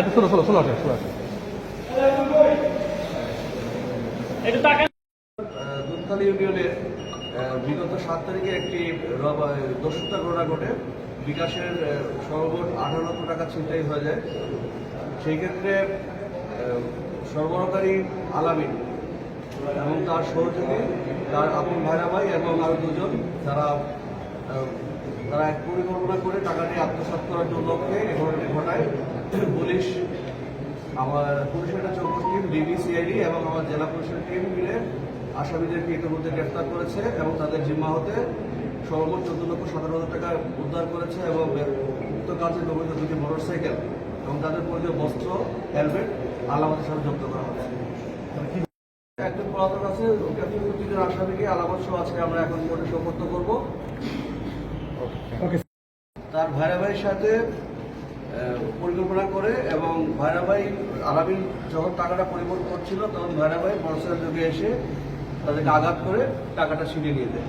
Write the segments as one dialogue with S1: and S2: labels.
S1: একটু শোনো শোনো শোনো আসে শোনো আসে
S2: বিগত সাত তারিখে একটি দস্যুতা ঘটনা ঘটে বিকাশের সর্বমোট আঠারো লক্ষ টাকা ছিনতাই হয়ে যায় সেই ক্ষেত্রে সরবরাহকারী আলামিন এবং তার সহযোগী তার আপন ভাইরা ভাই এবং আরও দুজন তারা তারা এক পরিকল্পনা করে টাকাটি আত্মসাৎ করার জন্য লক্ষ্যে ঘটনাটি ঘটায়। পুলিশ, আমার পুলিশের একটা চৌকস টিম ডিবি এবং আমার জেলা পুলিশের টিম মিলে আসামিদেরকে ইতিমধ্যে গ্রেফতার করেছে এবং তাদের জিম্মা হতে সর্বমোট চোদ্দ লক্ষ সতেরো হাজার টাকা উদ্ধার করেছে এবং উক্ত কাজে ব্যবহৃত দুটি মোটরসাইকেল এবং তাদের পরিচয় বস্ত্র, হেলমেট আলামতের সাথে যুক্ত করা হয়েছে। একজন পলাতক আছে আসামিকে আলামত সহ আজকে আমরা এখন কোর্টে সোপর্দ করব। তার ভাইরা ভাইয়ের সাথে পরিকল্পনা করে এবং ভাইরা ভাই আলামিন যখন টাকাটা পরিবহন করছিল, তখন ভাইরা ভাই মোটরসাইকেল যোগে এসে তাদেরকে আঘাত করে টাকাটা ছিনিয়ে নিয়ে দেয়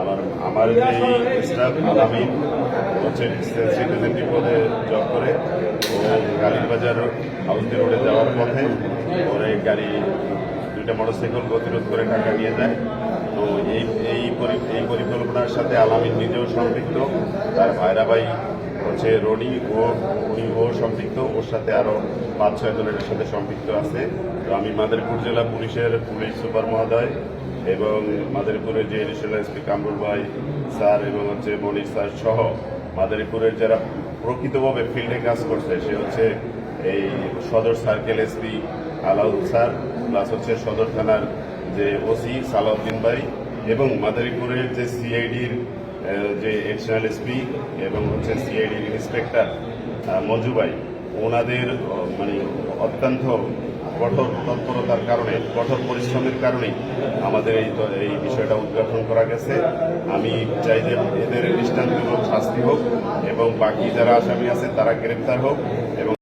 S3: আমার
S4: আমার যে স্টাফ আলামিন হচ্ছে সিটিজেন পদে জব করে। ও কালীবাজার হাউসদি রোডে যাওয়ার পথে ওর গাড়ি দুইটা মোটরসাইকেল গতিরোধ করে টাকা নিয়ে যায় তো এই এই পরিকল্পনার সাথে আলামিন নিজেও সম্পৃক্ত তার ভাইরা ভাই হচ্ছে রনি ও উনি ও সম্পৃক্ত, ওর সাথে আরও পাঁচ, ছয় জনের সাথে সম্পৃক্ত আছে। তো আমি মাদারীপুর জেলা পুলিশের পুলিশ সুপার মহোদয় এবং মাদারীপুরের যে এডিশনাল এসপি কামরুল ভাই স্যার এবং হচ্ছে মনির স্যার সহ মাদারীপুরের যারা প্রকৃতভাবে ফিল্ডে কাজ করছে, সে হচ্ছে এই সদর circle SP Alaul sir, plus হচ্ছে সদর থানার যে ওসি সালাউদ্দিন ভাই এবং মাদারীপুরের যে সিআইডির যে এডিশনাল এসপি এবং হচ্ছে সিআইডির ইন্সপেক্টর মঞ্জু ভাই, ওনাদের মানে অত্যন্ত কঠোর তৎপরতার কারণে, কঠোর পরিশ্রমের কারণেই আমাদের এই এই বিষয়টা উদ্ঘাটন করা গেছে। আমি চাই যে এদের দৃষ্টান্তমূলক শাস্তি হোক এবং বাকি যারা আসামি আছে তারা গ্রেপ্তার হোক এবং